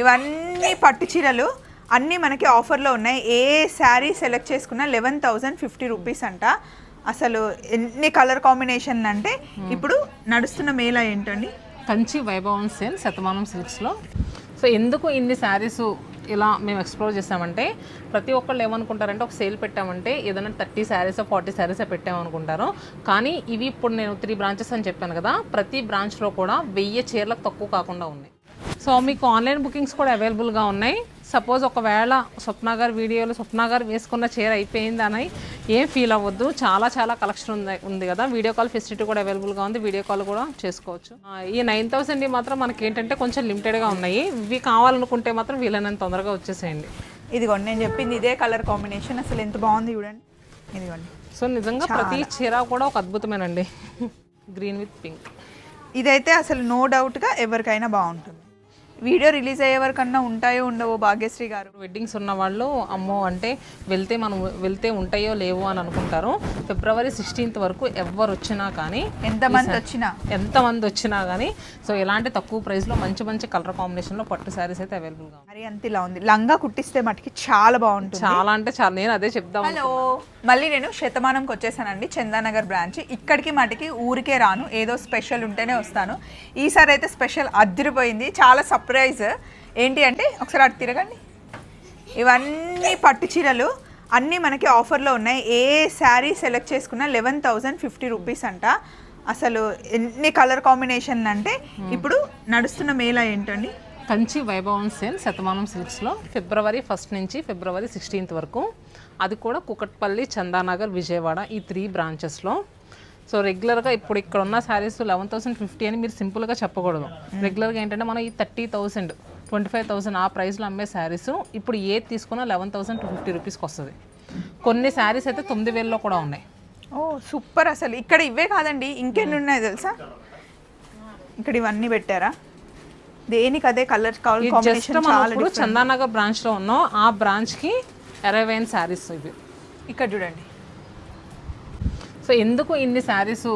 ఇవన్నీ పట్టు చీరలు అన్నీ మనకి ఆఫర్లో ఉన్నాయి. ఏ శారీ సెలెక్ట్ చేసుకున్నా లెవెన్ థౌజండ్ ఫిఫ్టీ రూపీస్ అంట. అసలు ఎన్ని కలర్ కాంబినేషన్ అంటే ఇప్పుడు నడుస్తున్న మేళ ఏంటండి? కంచి వైభవం సేల్ శతమానం సిల్క్స్లో. సో ఎందుకు ఇన్ని శారీస్ ఇలా మేము ఎక్స్ప్లోర్ చేసామంటే ప్రతి ఒక్కళ్ళు ఏమనుకుంటారంటే ఒక సేల్ పెట్టామంటే ఏదైనా థర్టీ శారీస్ ఫార్టీ శారీస్ పెట్టామనుకుంటారు. కానీ ఇవి ఇప్పుడు నేను త్రీ బ్రాంచెస్ అని చెప్పాను కదా ప్రతి బ్రాంచ్లో కూడా వెయ్యి చీరలకు తక్కువ కాకుండా ఉన్నాయి. సో మీకు ఆన్లైన్ బుకింగ్స్ కూడా అవైలబుల్గా ఉన్నాయి. సపోజ్ ఒకవేళ స్వప్న గారి వీడియోలో స్వప్న గారు వేసుకున్న చీర అయిపోయింది అని ఏం ఫీల్ అవ్వద్దు. చాలా చాలా కలెక్షన్ ఉంది ఉంది కదా. వీడియో కాల్ ఫెసిలిటీ కూడా అవైలబుల్గా ఉంది. వీడియో కాల్ కూడా చేసుకోవచ్చు. ఈ నైన్ థౌసండ్ మాత్రం మనకి ఏంటంటే కొంచెం లిమిటెడ్గా ఉన్నాయి. ఇవి కావాలనుకుంటే మాత్రం వీలైనంత తొందరగా వచ్చేసేయండి. ఇదిగోండి నేను చెప్పింది ఇదే కలర్ కాంబినేషన్ అసలు ఎంత బాగుంది చూడండి. ఇదిగోండి. సో నిజంగా ప్రతి చీర కూడా ఒక అద్భుతమేనండి. గ్రీన్ విత్ పింక్ ఇదైతే అసలు నో డౌట్గా ఎవరికైనా బాగుంటుంది. వీడియో రిలీజ్ అయ్యే వరకన్నా ఉంటాయో ఉండవో భాగ్యశ్రీ గారు? వెడ్డింగ్స్ ఉన్న వాళ్ళు అమ్మో అంటే వెళ్తే మనం వెళ్తే ఉంటాయో లేవో అని అనుకుంటారు. ఫిబ్రవరి సిక్స్టీన్త్ వరకు ఎవరు వచ్చినా కానీ ఎంతమంది వచ్చినా? ఎంతమంది వచ్చినా కానీ సో ఇలాంటి తక్కువ ప్రైస్లో మంచి మంచి కలర్ కాంబినేషన్లో పట్టు శారీస్ అయితే అవైలబుల్గా మరి అంత ఇలా ఉంది. లంగా కుట్టిస్తే మటుకి చాలా బాగుంటుంది. చాలా అంటే చాలా. నేను అదే చెప్దాం హలో. మళ్ళీ నేను శతమానంకి వచ్చేసానండి చందానగర్ బ్రాంచ్. ఇక్కడికి మటుకి ఊరికే రాను. ఏదో స్పెషల్ ఉంటేనే వస్తాను. ఈసారి అయితే స్పెషల్ అద్దరిపోయింది. చాలా సర్ప్రైజ్. ఏంటి అంటే ఒకసారి అటు తిరగండి. ఇవన్నీ పట్టు చీరలు. అన్నీ మనకి ఆఫర్లో ఉన్నాయి. ఏ శారీ సెలెక్ట్ చేసుకున్నా లెవెన్ థౌజండ్ ఫిఫ్టీ రూపీస్ అంట. అసలు ఎన్ని కలర్ కాంబినేషన్ అంటే ఇప్పుడు నడుస్తున్న మేళ ఏంటండి? కంచి వైభవం సేల్ శతమానం సిల్క్స్లో ఫిబ్రవరి ఫస్ట్ నుంచి ఫిబ్రవరి సిక్స్టీన్త్ వరకు. అది కూడా కుకట్పల్లి చందానగర్ విజయవాడ ఈ త్రీ బ్రాంచెస్లో సో రెగ్యులర్గా ఇప్పుడు ఇక్కడ ఉన్న శారీస్ లెవెన్ థౌసండ్ ఫిఫ్టీ అని మీరు సింపుల్గా చెప్పకూడదు. రెగ్యులర్గా ఏంటంటే మనం ఈ thirty thousand twenty five thousand ఆ ప్రైస్లో అమ్మే శారీస్ ఇప్పుడు ఏది తీసుకున్నా లెవెన్ థౌసండ్ టూ ఫిఫ్టీ రూపీస్కి వస్తుంది. కొన్ని శారీస్ అయితే తొమ్మిది వేలలో కూడా ఉన్నాయి. ఓ సూపర్ అసలు. ఇక్కడ ఇవే కాదండి ఇంకెన్ని ఉన్నాయి తెలుసా? ఇక్కడ ఇవన్నీ పెట్టారా? దేనికి అదే కలర్ కాంబినేషన్ ఇప్పుడు చందానగర్ బ్రాంచ్లో ఉన్నాం. ఆ బ్రాంచ్కి అరైవైన్ శారీస్ ఇవి. ఇక్కడ చూడండి. సో ఎందుకు ఇన్ని శారీస్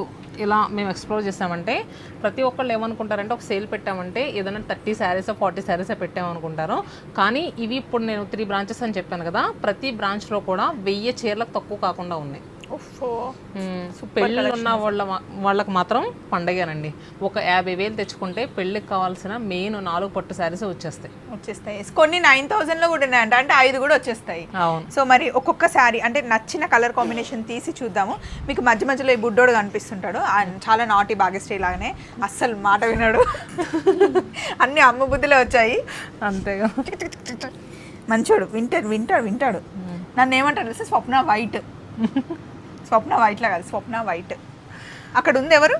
ఇలా మేము ఎక్స్ప్లోర్ చేసామంటే ప్రతి ఒక్కళ్ళు ఏమనుకుంటారంటే ఒక సేల్ పెట్టామంటే ఏదైనా థర్టీ శారీస్ ఫార్టీ శారీస్ పెట్టామనుకుంటారు. కానీ ఇవి ఇప్పుడు నేను త్రీ బ్రాంచెస్ అని చెప్పాను కదా ప్రతి బ్రాంచ్లో కూడా వెయ్యి చీరలకు తక్కువ కాకుండా ఉన్నాయి. సో పెళ్ళిళ్ళు ఉన్న వాళ్ళ వాళ్ళకి మాత్రం పండగేనండి. ఒక యాభై వేలు తెచ్చుకుంటే పెళ్ళికి కావాల్సిన మెయిన్ నాలుగు పట్టు శారీస్ వచ్చేస్తాయి. వచ్చేస్తాయి. కొన్ని నైన్ థౌజండ్లో కూడా ఉన్నాయంట. అంటే ఐదు కూడా వచ్చేస్తాయి. అవును. సో మరి ఒక్కొక్క శారీ అంటే నచ్చిన కలర్ కాంబినేషన్ తీసి చూద్దాము. మీకు మధ్య మధ్యలో ఈ బుడ్డోడు కనిపిస్తుంటాడు. చాలా నాటి భాగ్యశ్రీ లాగానే అస్సలు మాట విన్నాడు అన్ని అమ్మ బుద్ధిలో వచ్చాయి. అంతేగా మంచోడు వింటాడు వింటాడు వింటాడు. నన్ను ఏమంటారు స్వప్న వైట్. స్వప్న వైట్ లా కాదు స్వప్న వైట్. అక్కడ ఉంది ఎవరు?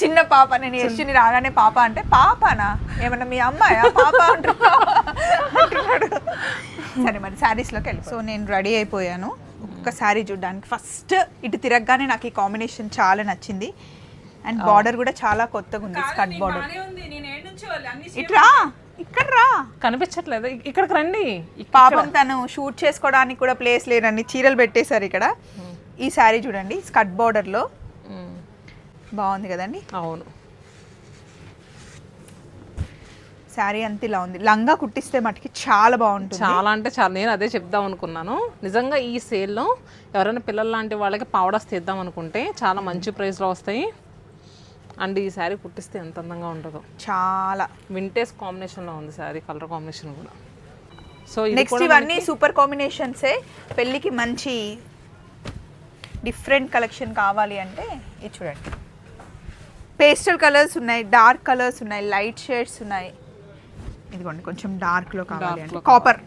చిన్న పాప. నేను యశ్విని రాగానే పాప అంటే పాపనా? ఏమన్నా మీ అమ్మాయా? పాప అంటున్నా. అంటున్నాడు. సరే మరి శారీస్లోకి వెళ్ళి సో నేను రెడీ అయిపోయాను. ఒక్క శారీ చూడడానికి. ఫస్ట్ ఇటు తిరగగానే నాకు ఈ కాంబినేషన్ చాలా నచ్చింది. అండ్ బార్డర్ కూడా చాలా కొత్తగా ఉంది. Skirt border. ఇట్రా? ఇక్కడ రా. కనిపించట్లేదు. ఇక్కడికి రండి. పాపం తను షూట్ చేసుకోవడానికి కూడా ప్లేస్ లేనని చీరలు పెట్టేశారు ఇక్కడ. ఈ శారీ చూడండి స్కర్ట్ బార్డర్లో బాగుంది కదండి. అవును. శారీ అంత ఇలా ఉంది. లంగా కుట్టిస్తే మటుకి చాలా బాగుంటుంది. చాలా అంటే చాలా. నేను అదే చెప్దాం అనుకున్నాను. నిజంగా ఈ సేల్లో ఎవరైనా పిల్లల లాంటి వాళ్ళకి పావడాస్ తీద్దాం అనుకుంటే చాలా మంచి ప్రైస్లో వస్తాయి. అండ్ ఈ శారీ కుట్టిస్తే ఎంత అందంగా ఉంటుందో. చాలా. వింటేజ్ కాంబినేషన్లో ఉంది శారీ కలర్ కాంబినేషన్ కూడా. సో నెక్స్ట్ ఇవన్నీ సూపర్ కాంబినేషన్సే పెళ్ళికి మంచి డిఫరెంట్ కలెక్షన్ కావాలి అంటే ఇది చూడండి. పేస్టల్ కలర్స్ ఉన్నాయి డార్క్ కలర్స్ ఉన్నాయి లైట్ షేడ్స్ ఉన్నాయి. ఇదిగోండి కొంచెం డార్క్లో కావాలి అంటే copper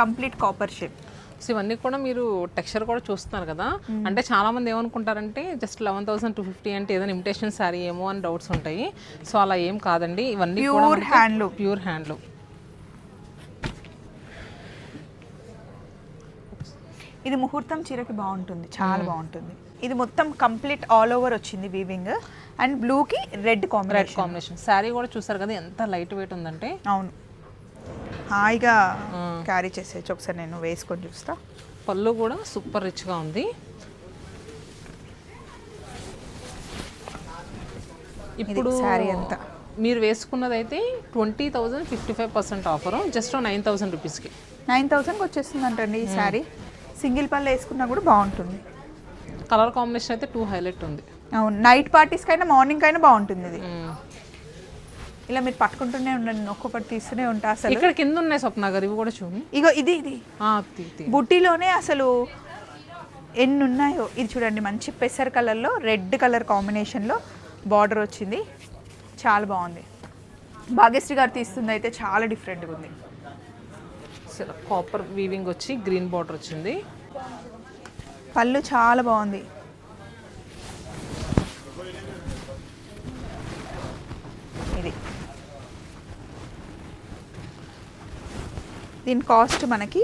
complete copper shape so ఇవన్నీ కూడా మీరు టెక్స్చర్ కూడా చూస్తున్నారు కదా? అంటే చాలా మంది ఏమనుకుంటారంటే just eleven thousand two fifty అంటే ఏదైనా ఇమిటేషన్ శారీ ఏమో అని డౌట్స్ ఉంటాయి. సో అలా ఏం కాదండి. ఇవన్నీ ప్యూర్ హ్యాండ్లూమ్ ప్యూర్ హ్యాండ్లూమ్ ఇది ముహూర్తం చీరకి బాగుంటుంది. చాలా బాగుంటుంది. ఇది మొత్తం కంప్లీట్ ఆల్ ఓవర్ వచ్చింది వీవింగ్ అండ్ బ్లూకి red red combination combination sari కూడా చూసారు కదా ఎంత లైట్ వెయిట్ ఉందంటే? అవును. హాయిగా క్యారీ చేసేయచ్చు ఒకసారి నేను వేసుకొని చూస్తా. పళ్ళు కూడా సూపర్ రిచ్గా ఉంది. ఇప్పుడు శారీ అంతా. మీరు వేసుకున్నదైతే twenty thousand fifty five percent offer just nine thousand రూపీస్కి. నైన్ థౌసండ్కి వచ్చేస్తుందంటండి ఈ శారీ. సింగిల్ పళ్ళు వేసుకున్నా కూడా బాగుంటుంది. కలర్ కాంబినేషన్ అయితే టూ హైలైట్ ఉంది. అవును నైట్ పార్టీస్కైనా మార్నింగ్ అయినా బాగుంటుంది ఇది. ఇలా మీరు పట్టుకుంటూనే ఉండండి ఒక్కొక్కటి తీస్తూనే ఉంటా అసలు. ఇక్కడ కింద ఉన్నాయి స్వప్న గారు ఇవి కూడా చూడండి ఇగో ఇది ఇది. బుట్టిలోనే అసలు ఎన్ని ఉన్నాయో ఇది చూడండి మంచి పెసర్ కలర్లో రెడ్ కలర్ కాంబినేషన్లో బార్డర్ వచ్చింది. చాలా బాగుంది. భాగ్యశ్రీ గారు తీస్తుంది అయితే చాలా డిఫరెంట్గా ఉంది. కాపర్ వీవింగ్ వచ్చి గ్రీన్ బార్డర్ వచ్చింది. పళ్ళు చాలా బాగుంది. దీని కాస్ట్ మనకి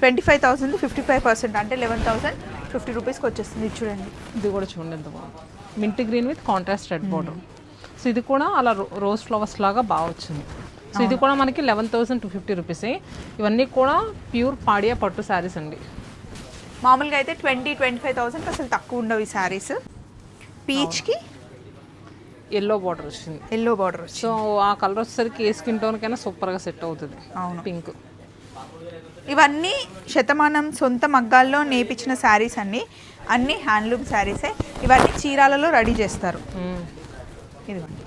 twenty five thousand fifty five percent అంటే లెవెన్ థౌసండ్ ఫిఫ్టీ రూపీస్కి వచ్చేస్తుంది ఇది చూడండి. ఇది కూడా చూడండి ఎంత బాగుంది mint green with contrast red border so ఇది కూడా అలా రోజ్ ఫ్లవర్స్ లాగా బాగా వచ్చింది. సో ఇది కూడా మనకి లెవెన్ థౌసండ్ టూ ఫిఫ్టీ రూపీసే ఇవన్నీ కూడా ప్యూర్ పాడియా పట్టు శారీస్ అండి. మామూలుగా అయితే ట్వంటీ ట్వంటీ ఫైవ్ థౌసండ్ అసలు తక్కువ ఉండవు ఈ శారీస్ పీచ్కి ఎల్లో బార్డర్ వచ్చింది. ఎల్లో బార్డర్ సో ఆ కలర్ వచ్చేసరికి ఏ స్కిన్ టోన్కైనా సూపర్గా సెట్ అవుతుంది. అవును. పింక్ ఇవన్నీ శతమానం సొంత మగ్గాల్లో నేపించిన శారీస్ అన్ని. అన్ని హ్యాండ్లూమ్ శారీసే. ఇవన్నీ చీరాలలో రెడీ చేస్తారు. ఇదిగోండి.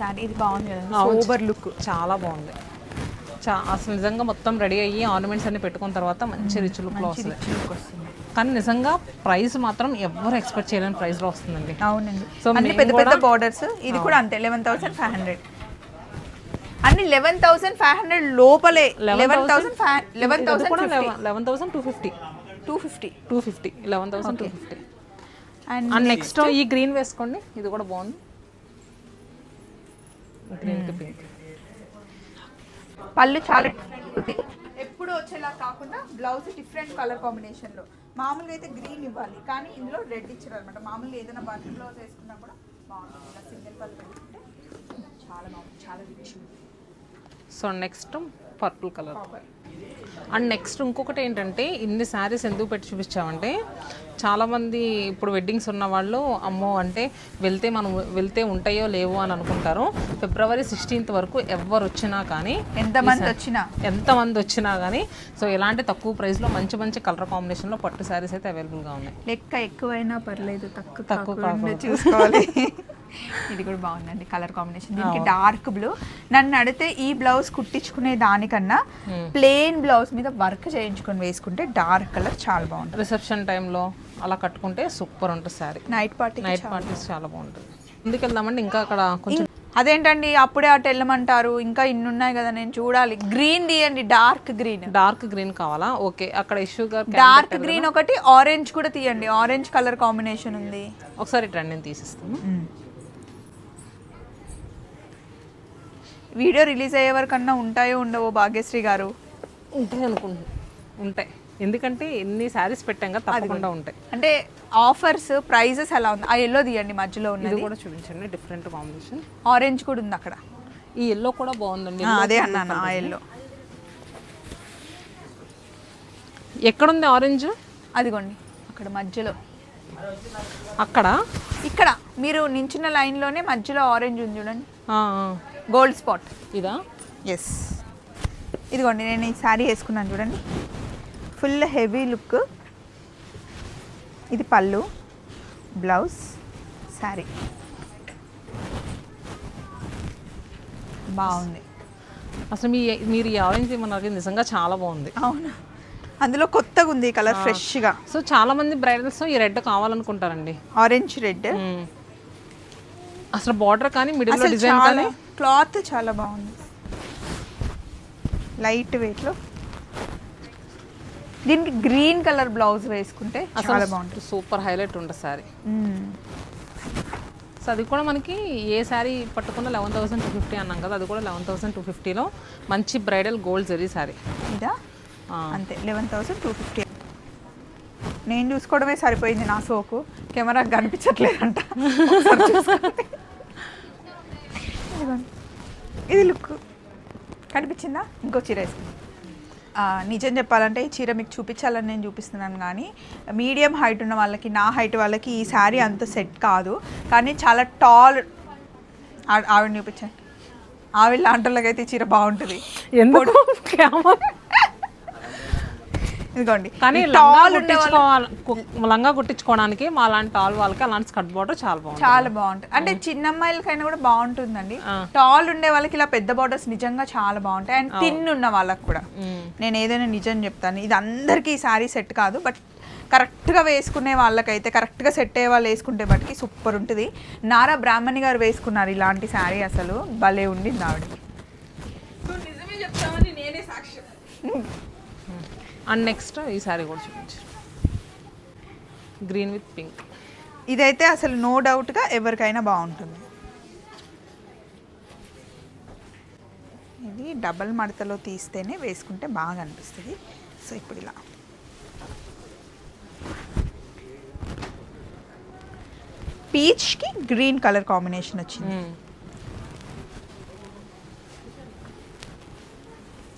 శారీ ఇది బాగుంది కదా. ఓవర్ లుక్ చాలా బాగుంది. చా అసలు నిజంగా మొత్తం రెడీ అయ్యి ఆర్నమెంట్స్ అన్ని పెట్టుకున్న తర్వాత మంచి రిచ్ లుక్లో వస్తుంది. వస్తుంది. కానీ నిజంగా ప్రైస్ మాత్రం ఎవరు ఎక్స్పెక్ట్ చేయలేని ప్రైస్లో వస్తుందండి. అవునండి. మేము పెద్ద పెద్ద బార్డర్స్ ఇది కూడా అంతే. లెవెన్ థౌసండ్ ఫైవ్ హండ్రెడ్ అన్ని లెవెన్ థౌసండ్ ఫైవ్ హండ్రెడ్ లోపలే. Eleven thousand five eleven thousand eleven thousand two fifty two fifty two fifty eleven thousand two fifty and next ఈ గ్రీన్ వేసుకోండి. ఇది కూడా బాగుంది. గ్రీన్ పింక్ పళ్ళు చాలా. ఎప్పుడు వచ్చేలా కాకుండా బ్లౌజ్ డిఫరెంట్ కలర్ కాంబినేషన్లో. మామూలుగా అయితే గ్రీన్ ఇవ్వాలి కానీ ఇందులో రెడ్ ఇచ్చారు అనమాట మామూలుగా ఏదైనా బటన్ బ్లౌజ్ వేసుకున్నా కూడా బాగుంటుంది ఇలా సింగిల్ పళ్ళు పెట్టుకుంటే చాలా బాగుంది చాలా rich so next purple colour. And next ఇంకొకటి ఏంటంటే ఇన్ని శారీస్ ఎందుకు పెట్టి చూపించామంటే చాలామంది ఇప్పుడు వెడ్డింగ్స్ ఉన్న వాళ్ళు అమ్మో అంటే వెళ్తే మనం వెళ్తే ఉంటాయో లేవో అని అనుకుంటారు. ఫిబ్రవరి సిక్స్టీన్త్ వరకు ఎవరు వచ్చినా కానీ ఎంతమంది వచ్చినా. ఎంతమంది వచ్చినా కానీ సో ఎలాంటి తక్కువ ప్రైస్లో మంచి మంచి కలర్ కాంబినేషన్లో పట్టు శారీస్ అయితే అవైలబుల్గా ఉన్నాయి. లెక్క ఎక్కువైనా పర్లేదు తక్కువ తక్కువ చూసుకోవాలి. ఇది కూడా బాగుందండి కలర్ కాంబినేషన్ దీనికి డార్క్ బ్లూ నన్ను అడిగితే ఈ బ్లౌజ్ కుట్టించుకునే దానికన్నా ప్లెయిన్ బ్లౌజ్ మీద వర్క్ చేయించుకొని వేసుకుంటే డార్క్ కలర్ చాలా బాగుంటుంది. రిసెప్షన్ టైంలో అలా కట్టుకుంటే సూపర్ ఉంటుంది sari night party night parties చాలా బాగుంటుంది. ముందుకు వెళ్దామంటే ఇంకా అక్కడ కొంచెం అదేంటండి అప్పుడే అటు వెళ్ళమంటారు ఇంకా ఇన్ని ఉన్నాయి కదా నేను చూడాలి. గ్రీన్ తీయండి డార్క్ గ్రీన్ డార్క్ గ్రీన్ కావాలా? ఓకే అక్కడ ఇష్యూ గారు డార్క్ గ్రీన్ ఒకటి ఆరెంజ్ కూడా తీయండి. ఆరెంజ్ కలర్ కాంబినేషన్ ఉంది. ఒకసారి ట్రెండ్ నేను తీసిస్తాను. వీడియో రిలీజ్ అయ్యే వరకన్నా ఉంటాయో ఉండవో భాగ్యశ్రీ గారు? ఉంటాయి అనుకుంటున్నాను ఉంటాయి. ఎందుకంటే ఎన్ని శారీస్ పెట్టాం తప్పకుండా ఉంటాయి. అంటే ఆఫర్స్ ప్రైజెస్ ఎలా ఉంది? ఆ ఎల్లో తీయండి మధ్యలో ఇది ఉన్నది. కూడా చూపించండి డిఫరెంట్ కాంబినేషన్ ఆరెంజ్ కూడా ఉంది అక్కడ. ఈ ఎల్లో కూడా బాగుందండి. అదే అన్నాను ఆ ఎల్లో ఎక్కడుంది ఆరెంజ్ అదిగోండి అక్కడ మధ్యలో. అక్కడ? ఇక్కడ మీరు నించున్న లైన్లోనే మధ్యలో ఆరెంజ్ ఉంది చూడండి. Gold spot. ఇదా? ఎస్ ఇదిగోండి నేను ఈ శారీ వేసుకున్నాను చూడండి. ఫుల్ హెవీ లుక్ ఇది పళ్ళు బ్లౌజ్ శారీ. బాగుంది. అసలు మీ మీరు ఈ ఆరెంజ్ ఏమన్నారు? నిజంగా చాలా బాగుంది. అవును. అందులో కొత్తగా ఉంది ఈ కలర్ ఫ్రెష్గా. సో చాలా మంది బ్రైడల్స్ ఈ రెడ్ కావాలనుకుంటారండి. Orange red. అసలు బార్డర్ కానీ మిడిల్ డిజైన్ కానీ క్లాత్ చాలా బాగుంది. లైట్ వెయిట్లో. దీనికి గ్రీన్ కలర్ బ్లౌజ్ వేసుకుంటే చాలా బాగుంటుంది. సూపర్ హైలైట్ ఉంటుంది సారీ. సో అది కూడా మనకి ఏ శారీ పట్టుకున్న లెవెన్ థౌసండ్ టూ ఫిఫ్టీ అన్నాం కదా అది కూడా లెవెన్ థౌసండ్ టూ ఫిఫ్టీలో మంచి బ్రైడల్ గోల్డ్ జరీ శారీ ఇదా? అంతే లెవెన్ థౌసండ్ టూ ఫిఫ్టీ నేను చూసుకోవడమే సరిపోయింది నా సోకు కెమెరా కనిపించట్లేదంట. ఇదిగోండి. ఇది లుక్ కనిపించిందా? ఇంకో చీర వేసుకుందాం. నిజం చెప్పాలంటే ఈ చీర మీకు చూపించాలని నేను చూపిస్తున్నాను కానీ మీడియం హైట్ ఉన్న వాళ్ళకి నా హైట్ వాళ్ళకి ఈ శారీ అంత సెట్ కాదు. కానీ చాలా టాల్ ఆవిడ చూపించండి. ఆవిడ లాంటి వాళ్ళకైతే ఈ చీర బాగుంటుంది. ఎందుకు? ఇదిగోండి. కానీ ఈ లంగా కుట్టించుకోవడానికి మా లాంటి టాల్ వాళ్ళకి అలాంటి స్కర్ట్ బార్డర్ చాలా బాగుంది చాలా బాగుంటుంది. అంటే చిన్న అమ్మాయిలకైనా కూడా బాగుంటుందండి. టాల్ ఉండే వాళ్ళకి ఇలా పెద్ద బార్డర్స్ నిజంగా చాలా బాగుంటాయి. అండ్ తిన్ ఉన్న వాళ్ళకి కూడా. నేను ఏదైనా నిజం చెప్తాను. ఇది అందరికీ ఈ శారీ సెట్ కాదు. బట్ కరెక్ట్గా వేసుకునే వాళ్ళకైతే కరెక్ట్గా సెట్ అయ్యే వాళ్ళు వేసుకుంటే బట్టికి సూపర్ ఉంటుంది. నారా బ్రాహ్మణి గారు వేసుకున్నారు ఇలాంటి శారీ అసలు. భలే ఉండింది ఆవిడకి. నిజమే చెప్తామని నేనే సాక్ష్యం. అండ్ నెక్స్ట్ ఈ సారీ కూడా చూపించు గ్రీన్ విత్ పింక్ ఇదైతే అసలు నో డౌట్గా ఎవరికైనా బాగుంటుంది. ఇది డబల్ మడతలో తీస్తేనే వేసుకుంటే బాగా అనిపిస్తుంది. సో ఇప్పుడు ఇలా. పీచ్కి గ్రీన్ కలర్ కాంబినేషన్ వచ్చింది.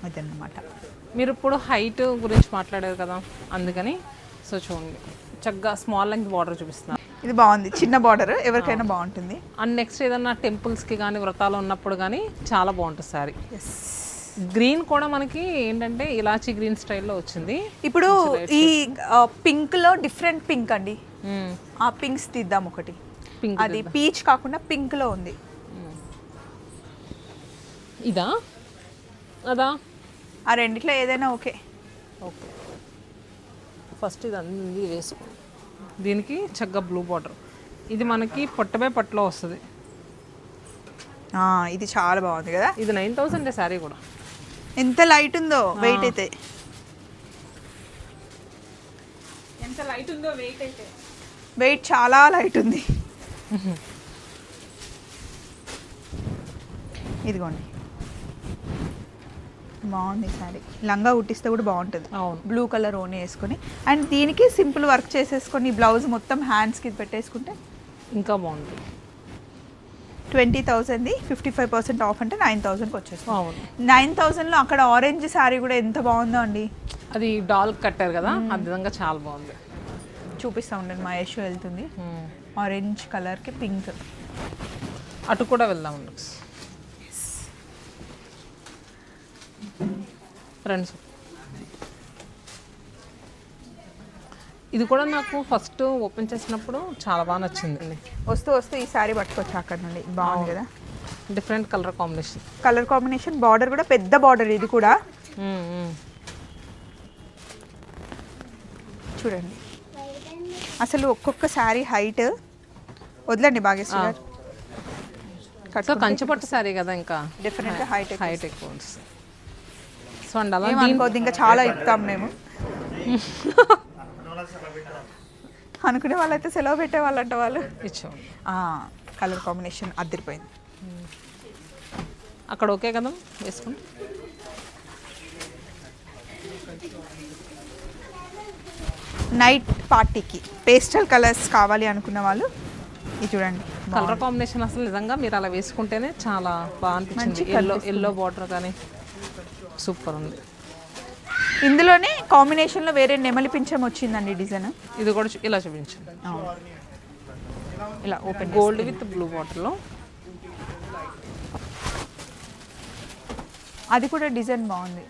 అదన్నమాట. మీరు ఇప్పుడు హైట్ గురించి మాట్లాడారు కదా అందుకని సో చూడండి. చక్కగా స్మాల్ లెంగ్త్ బార్డర్ చూపిస్తున్నారు. ఇది బాగుంది చిన్న బార్డర్ ఎవరికైనా బాగుంటుంది. అండ్ నెక్స్ట్ ఏదన్నా టెంపుల్స్కి కానీ వ్రతాలు ఉన్నప్పుడు కానీ చాలా బాగుంటుంది సారీ గ్రీన్ కూడా మనకి ఏంటంటే ఇలాచీ గ్రీన్ స్టైల్లో వచ్చింది. ఇప్పుడు ఈ పింక్లో డిఫరెంట్ పింక్ అండి. ఆ పింక్స్ తీద్దాం ఒకటి. పింక్ అది పీచ్ కాకుండా పింక్లో ఉంది. ఇదా? అదా? ఆ రెండిట్లో ఏదైనా ఓకే. ఓకే. ఫస్ట్ ఇది అన్ని వేసుకో. దీనికి చక్కగా బ్లూ బార్డర్. ఇది మనకి పొట్టపై పట్టులో వస్తుంది. ఇది చాలా బాగుంది కదా? ఇది నైన్ థౌసండ్ శారీ కూడా. ఎంత లైట్ ఉందో వెయిట్ అయితే. ఎంత లైట్ ఉందో వెయిట్ అయితే. వెయిట్ చాలా లైట్ ఉంది. ఇదిగోండి. బాగుంది సారీ లంగా కుట్టిస్తే కూడా బాగుంటుంది. అవును. బ్లూ కలర్ ఓని వేసుకొని. అండ్ దీనికి సింపుల్ వర్క్ చేసేసుకొని బ్లౌజ్ మొత్తం హ్యాండ్స్కి పెట్టేసుకుంటే ఇంకా బాగుంటుంది. ట్వంటీ థౌసండ్ది ఫిఫ్టీ ఫైవ్ పర్సెంట్ ఆఫ్ అంటే నైన్ థౌసండ్కి వచ్చేస్తుంది. అవును. నైన్ థౌసండ్లో అక్కడ ఆరెంజ్ శారీ కూడా ఎంత బాగుందో అండి. అది డాల్ కట్టారు కదా ఆ విధంగా చాలా బాగుంది. చూపిస్తా ఉండండి మా యశు వెళ్తుంది. ఆరెంజ్ కలర్కి పింక్. అటు కూడా వెళ్దాం ఫ్రెండ్స్ ఇది కూడా నాకు ఫస్ట్ ఓపెన్ చేసినప్పుడు చాలా బాగా నచ్చింది. వస్తూ వస్తూ ఈ శారీ పట్టుకోవచ్చు అక్కడ నుండి? బాగుంది కదా? Different colour combination colour combination border కూడా పెద్ద బార్డర్ ఇది కూడా. చూడండి. అసలు ఒక్కొక్క శారీ హైట్ వదలండి బాగేశ్వర గారు. సో కంచి పట్టు సారీ కదా ఇంకా. డిఫరెంట్ హైట్ హైట్ ఎక్కువ. ఇంకా చాలా ఇస్తాం మేము. అనుకునే వాళ్ళైతే సెలవు పెట్టే వాళ్ళంట వాళ్ళు. కలర్ కాంబినేషన్ అద్దరిపోయింది అక్కడ ఓకే కదా? వేసుకుని నైట్ పార్టీకి. పేస్టల్ కలర్స్ కావాలి అనుకున్న వాళ్ళు ఇది చూడండి. కలర్ కాంబినేషన్ అసలు నిజంగా మీరు అలా వేసుకుంటేనే చాలా బాగా అనిపించింది. ఎల్లో ఎల్లో బార్డర్ కానీ సూపర్ ఉంది. ఇందులోనే కాంబినేషన్లో వేరే నెమలి పింఛం వచ్చిందండి డిజైన్ ఇది కూడా ఇలా చూపించండి. ఇలా ఓపెన్ గోల్డ్ విత్ బ్లూ బాటిల్లో అది కూడా డిజైన్ బాగుంది.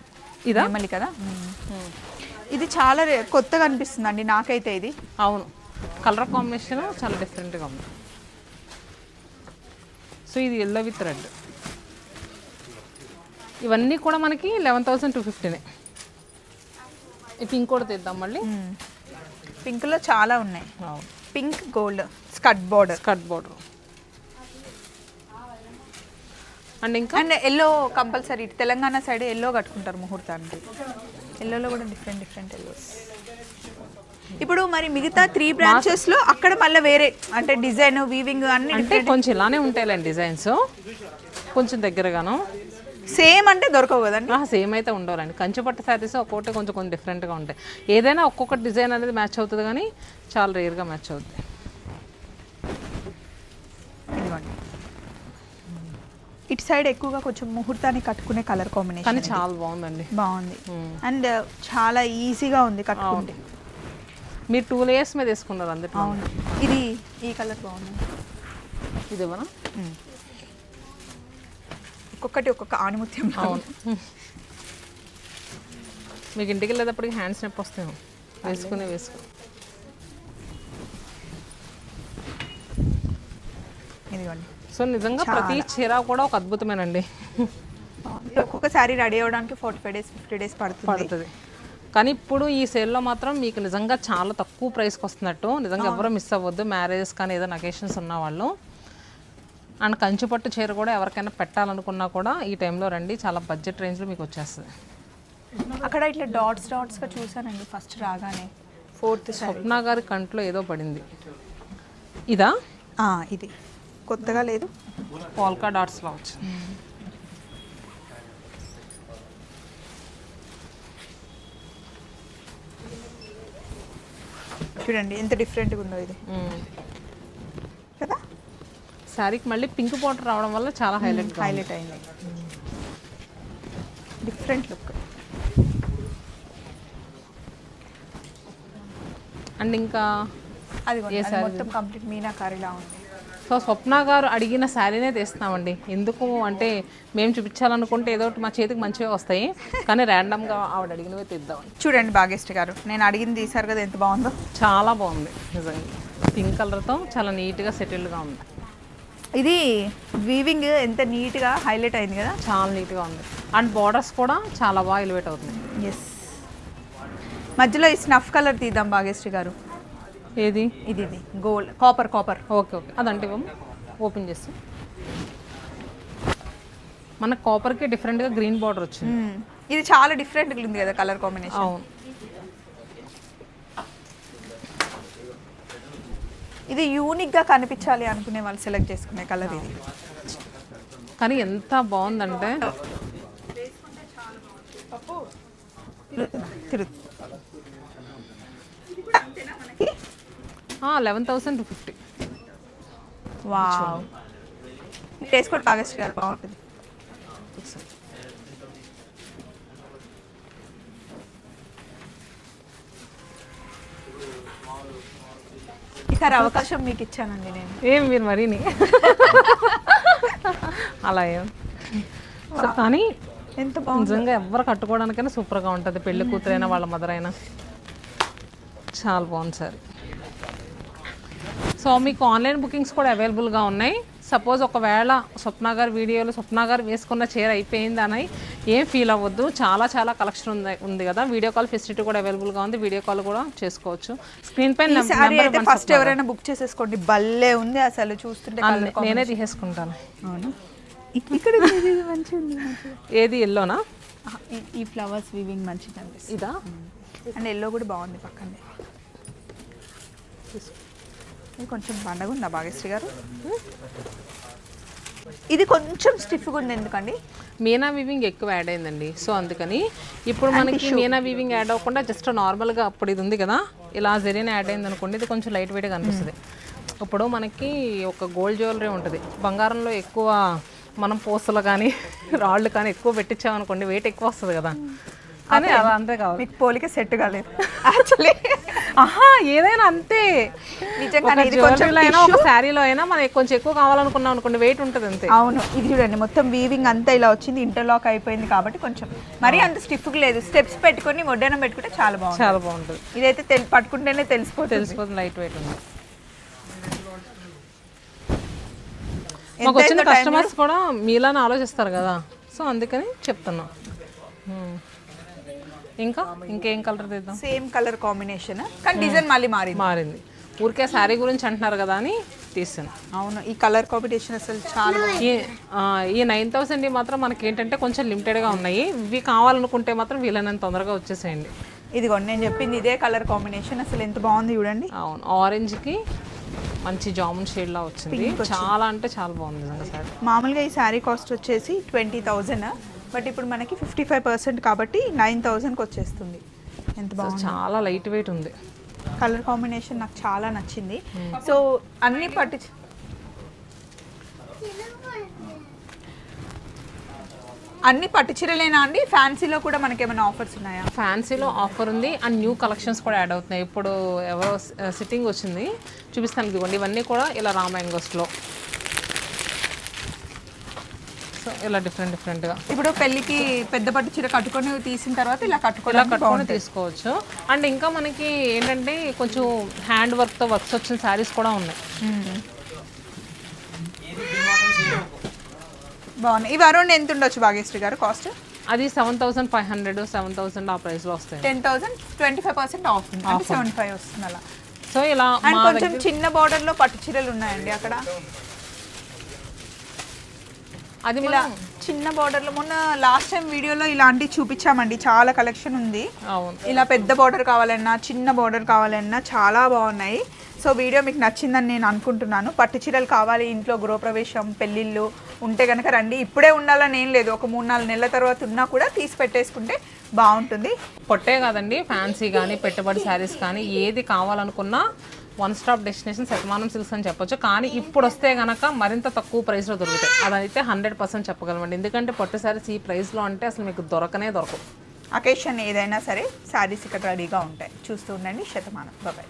ఇదా? నెమలి కదా? ఇది చాలా కొత్తగా అనిపిస్తుంది అండి నాకైతే ఇది. అవును. కలర్ కాంబినేషన్ చాలా డిఫరెంట్గా ఉంది. సో ఇది ఎల్లో విత్ రెడ్ ఇవన్నీ కూడా మనకి లెవెన్ థౌసండ్ టూ ఫిఫ్టీనే ఈ పింక్ కూడా తీద్దాం మళ్ళీ. పింక్లో చాలా ఉన్నాయి. Pink gold skirt border. Skirt border. And ఇంకా? And yellow compulsory Telangana side yellow కట్టుకుంటారు ముహూర్తానికి. ఎల్లోలో కూడా డిఫరెంట్ డిఫరెంట్ ఎల్లోస్. ఇప్పుడు మరి మిగతా త్రీ బ్రాంచెస్లో అక్కడ మళ్ళీ వేరే అంటే డిజైన్ వీవింగ్ అన్ని అంటే కొంచెం ఇలానే ఉంటాయిలేండి డిజైన్స్. కొంచెం దగ్గరగాను. సేమ్ అంటే దొరకవు కదండి. సేమ్ అయితే ఉండవాలండి. కంచిపట్టు శారీస్ ఒక్కొక్కటి కొంచెం కొంచెం డిఫరెంట్గా ఉంటాయి. ఏదైనా ఒక్కొక్క డిజైన్ అనేది మ్యాచ్ అవుతుంది కానీ చాలా రేర్గా మ్యాచ్ అవుతుంది ఇటు సైడ్ ఎక్కువగా కొంచెం ముహూర్తానికి కట్టుకునే కలర్ కానీ కాంబినేషన్ చాలా బాగుందండి. బాగుంది. అండ్ చాలా ఈజీగా ఉంది కట్టుకుంటే. మీరు టూ లేయర్స్ మీద వేసుకున్నారు అవును. ఇది ఈ కలర్ బాగుంది. ఇదేమన్నా? ఒక్కొక్కటి ఒక్కొక్క ఆణిముత్యం అవును. మీకు ఇంటికి వెళ్ళేటప్పటికి హ్యాండ్స్ నొప్పి వస్తాయి వేసుకునే వేసుకో. ఇదిగోండి. సో నిజంగా ప్రతి చీర కూడా ఒక అద్భుతమేనండి. ఒక్కొక్క శారీ రెడీ అవ్వడానికి forty five days fifty days పడుతుంది. పడుతుంది. కానీ ఇప్పుడు ఈ సేల్లో మాత్రం మీకు నిజంగా చాలా తక్కువ ప్రైస్కి వస్తున్నట్టు. నిజంగా ఎవరు మిస్ అవ్వద్దు. మ్యారేజెస్ కానీ ఏదైనా అకేషన్స్ ఉన్న వాళ్ళు. అండ్ కంచిపట్టు చీర కూడా ఎవరికైనా పెట్టాలనుకున్నా కూడా ఈ టైంలో రండి చాలా బడ్జెట్ రేంజ్లో మీకు వచ్చేస్తుంది. అక్కడ ఇట్లా డాట్స్ డాట్స్గా చూసానండి ఫస్ట్ రాగానే. ఫోర్త్ స్వప్న గారి కంట్లో ఏదో పడింది. ఇదా? ఇది. కొత్తగా లేదు. పోల్కా డాట్స్లో వచ్చింది. చూడండి ఎంత డిఫరెంట్గా ఉందో ఇది. శారీకి మళ్ళీ పింక్ పౌడర్ రావడం వల్ల చాలా హైలైట్ హైలైట్ అయింది. డిఫరెంట్ లుక్ అండ్ ఇంకా అది మొత్తం కంప్లీట్ మీనాకారిలా ఉంది. సో స్వప్న గారు అడిగిన శారీనే తీస్తున్నామండి ఎందుకు అంటే మేము చూపించాలనుకుంటే ఏదో ఒకటి మా చేతికి మంచిగా వస్తాయి కానీ ర్యాండమ్గా ఆవిడ అడిగినవే తీద్దామని చూడండి భాగ్యశ్రీ గారు నేను అడిగింది తీసారు కదా ఎంత బాగుందో. చాలా బాగుంది నిజంగా. పింక్ కలర్తో చాలా నీట్గా సెటిల్డ్గా ఉంది. ఇది వీవింగ్ ఎంత నీట్గా హైలైట్ అయింది కదా? చాలా నీట్గా ఉంది. అండ్ బార్డర్స్ కూడా చాలా బాగా ఎలివేట్ అవుతుంది ఎస్ మధ్యలో ఈ స్నఫ్ కలర్ తీద్దాం భాగ్యశ్రీ గారు. ఏది? ఇది ఇది. Gold copper copper okay okay అదంటే ఓపెన్ చేసి. మన కాపర్కి డిఫరెంట్గా గ్రీన్ బార్డర్ వచ్చింది. ఇది చాలా డిఫరెంట్గా ఉంది కదా కలర్ కాంబినేషన్ అవును. ఇది యూనిక్గా కనిపించాలి అనుకునే వాళ్ళు సెలెక్ట్ చేసుకునే కలర్ ఇది. కానీ ఎంత బాగుందంటే eleven thousand two fifty wow taste కూడా గారు బాగుంటుంది. ఈసారి అవకాశం మీకు ఇచ్చానండి నేను. ఏం మీరు మరీని? అలా ఏం? సో కానీ ఎంత నిజంగా ఎవరు కట్టుకోవడానికైనా సూపర్గా ఉంటుంది. పెళ్ళి కూతురైనా వాళ్ళ మదర్ అయినా. చాలా బాగుంది సార్. సో మీకు ఆన్లైన్ బుకింగ్స్ కూడా అవైలబుల్గా ఉన్నాయి. సపోజ్ ఒకవేళ స్వప్న గారి వీడియోలో స్వప్న గారు వేసుకున్న చీర అయిపోయింది అని ఏం ఫీల్ అవ్వద్దు. చాలా చాలా కలెక్షన్ ఉంది ఉంది కదా. వీడియో కాల్ ఫెసిలిటీ కూడా అవైలబుల్గా ఉంది. వీడియో కాల్ కూడా చేసుకోవచ్చు. స్క్రీన్ పైన ఫస్ట్ ఎవరైనా బుక్ చేసేసుకోండి. భలే ఉంది అసలు. చూస్తుంటే నేనే తీసేసుకుంటాను. అవును? ఇక్కడ. ఏది ఎల్లోనా ఈ ఫ్లవర్స్ వీవింగ్ మంచిగా అనిపిస్తుంది. ఇదా? అండ్ ఎల్లో కూడా బాగుంది పక్కనే. ఇది కొంచెం పండగ ఉందా భాగ్యశ్రీ గారు? ఇది కొంచెం స్టిఫ్గా ఉంది ఎందుకండి? మీనా వీవింగ్ ఎక్కువ యాడ్ అయిందండి. సో అందుకని ఇప్పుడు మనకి మీనా వీవింగ్ యాడ్ అవ్వకుండా జస్ట్ నార్మల్గా అప్పుడు ఇది ఉంది కదా ఇలా జెరీన్ యాడ్ అయింది అనుకోండి ఇది కొంచెం లైట్ వెయిట్గా అనిపిస్తుంది. ఇప్పుడు మనకి ఒక గోల్డ్ జ్యువెలరీ ఉంటుంది. బంగారంలో ఎక్కువ మనం పూసలు కానీ రాళ్ళు కానీ ఎక్కువ పెట్టించామనుకోండి వెయిట్ ఎక్కువ వస్తుంది కదా. కానీ అలా అంతే కావాలి. మీకు పోలిక సెట్ కాలేదు. యాక్చువల్లీ ఆహా ఏదైనా అంతే. నిజంగా ఇది కొంచెం అయినా ఒక శారీలో అయినా మనకి కొంచెం ఎక్కువ కావాలనుకున్నాం అనుకోండి వెయిట్ ఉంటుంది అంతే. అవును ఇది చూడండి మొత్తం వీవింగ్ అంతా ఇలా వచ్చింది ఇంటర్లాక్ అయిపోయింది కాబట్టి కొంచెం. మరీ అంత స్టిఫ్గా లేదు. స్టెప్స్ పెట్టుకొని వడ్డానం పెట్టుకుంటే చాలా బాగుంది చాలా బాగుంటుంది. ఇదైతే పట్టుకుంటేనే తెలిసిపోతుంది. తెలిసిపోతుంది లైట్ వెయిట్ ఉంది. మాకు వచ్చిన కస్టమర్స్ కూడా మీలానే ఆలోచిస్తారు కదా. సో అందుకని చెప్తున్నా. Hmm. ఇంకా? ఇంకేం కలర్ తీద్దాం? Same colour combination. కానీ డిజైన్ మళ్ళీ మారింది. మారింది. ఊరికే శారీ గురించి అంటున్నారు కదా అని తీసాను. అవును ఈ కలర్ కాంబినేషన్ అసలు చాలా ఈ నైన్ థౌసండ్ మాత్రం మనకి ఏంటంటే కొంచెం లిమిటెడ్గా ఉన్నాయి. ఇవి కావాలనుకుంటే మాత్రం వీలైనంత తొందరగా వచ్చేసేయండి. ఇదిగోండి నేను చెప్పింది ఇదే కలర్ కాంబినేషన్. అసలు ఎంత బాగుంది చూడండి. అవును ఆరెంజ్కి మంచి జామున్ షేడ్లా వచ్చింది. చాలా అంటే చాలా బాగుంది మామూలుగా ఈ శారీ కాస్ట్ వచ్చేసి ట్వంటీ థౌజండ్ బట్ ఇప్పుడు మనకి ఫిఫ్టీ ఫైవ్ పర్సెంట్ కాబట్టి నైన్ థౌజండ్కి వచ్చేస్తుంది. ఎంత బాగుంది? చాలా లైట్ వెయిట్ ఉంది. కలర్ కాంబినేషన్ నాకు చాలా నచ్చింది. సో అన్ని పట్టి అన్ని పట్టు చీరలేనా అండి? ఫ్యాన్సీలో కూడా మనకి ఏమైనా ఆఫర్స్ ఉన్నాయా? ఫ్యాన్సీలో ఆఫర్ ఉంది. అండ్ న్యూ కలెక్షన్స్ కూడా యాడ్ అవుతున్నాయి. ఇప్పుడు ఎవరో సిట్టింగ్ వచ్చింది. చూపిస్తాను ఇదిగోండి. ఇవన్నీ కూడా ఇలా రామాయంగోస్లో సో ఇలా డిఫరెంట్ డిఫరెంట్గా ఇప్పుడు పెళ్ళికి పెద్ద పట్టు చీర కట్టుకొని తీసిన తర్వాత ఇలా ఇలా కట్టుకోవడానికి కట్టుకొని తీసుకోవచ్చు. అండ్ ఇంకా మనకి ఏంటంటే కొంచెం హ్యాండ్ వర్క్తో వర్క్స్ వచ్చిన శారీస్ కూడా ఉన్నాయి. బాగున్నాయి. ఇవి అరౌండ్ ఎంత ఉండొచ్చు భాగ్యశ్రీ గారు? కాస్ట్? అది seven thousand five hundred seven thousand ఆ ప్రైస్లో వస్తాయి. Ten thousand twenty five percent off seven five వస్తుంది అలా. సో ఇలా కొంచెం చిన్న border లో పట్టు చీరలు ఉన్నాయండి అక్కడ. అది ఇలా చిన్న border లో మొన్న లాస్ట్ టైం వీడియోలో ఇలాంటివి చూపించామండి. చాలా కలెక్షన్ ఉంది. ఇలా పెద్ద బార్డర్ కావాలన్నా చిన్న బార్డర్ కావాలన్నా చాలా బాగున్నాయి. సో వీడియో మీకు నచ్చిందని నేను అనుకుంటున్నాను. పట్టు చీరలు కావాలి ఇంట్లో గృహప్రవేశం పెళ్ళిళ్ళు ఉంటే కనుక రండి. ఇప్పుడే ఉండాలని ఏం లేదు. ఒక మూడు నాలుగు నెలల తర్వాత ఉన్నా కూడా తీసి పెట్టేసుకుంటే బాగుంటుంది. పొట్టే కాదండి. ఫ్యాన్సీ కానీ పెట్టుబడి శారీస్ కానీ ఏది కావాలనుకున్నా one stop destination Shatamanam Silks అని చెప్పొచ్చు. కానీ ఇప్పుడు వస్తే కనుక మరింత తక్కువ ప్రైస్లో దొరుకుతాయి. అదైతే హండ్రెడ్ పర్సెంట్ చెప్పగలమండి. ఎందుకంటే పొట్టు శారీస్ ఈ ప్రైస్లో అంటే అసలు మీకు దొరకనే దొరకవు. అకేషన్ ఏదైనా సరే శారీస్ ఇక్కడ రెడీగా ఉంటాయి. చూస్తూ ఉండండి శతమానం. బాబాయ్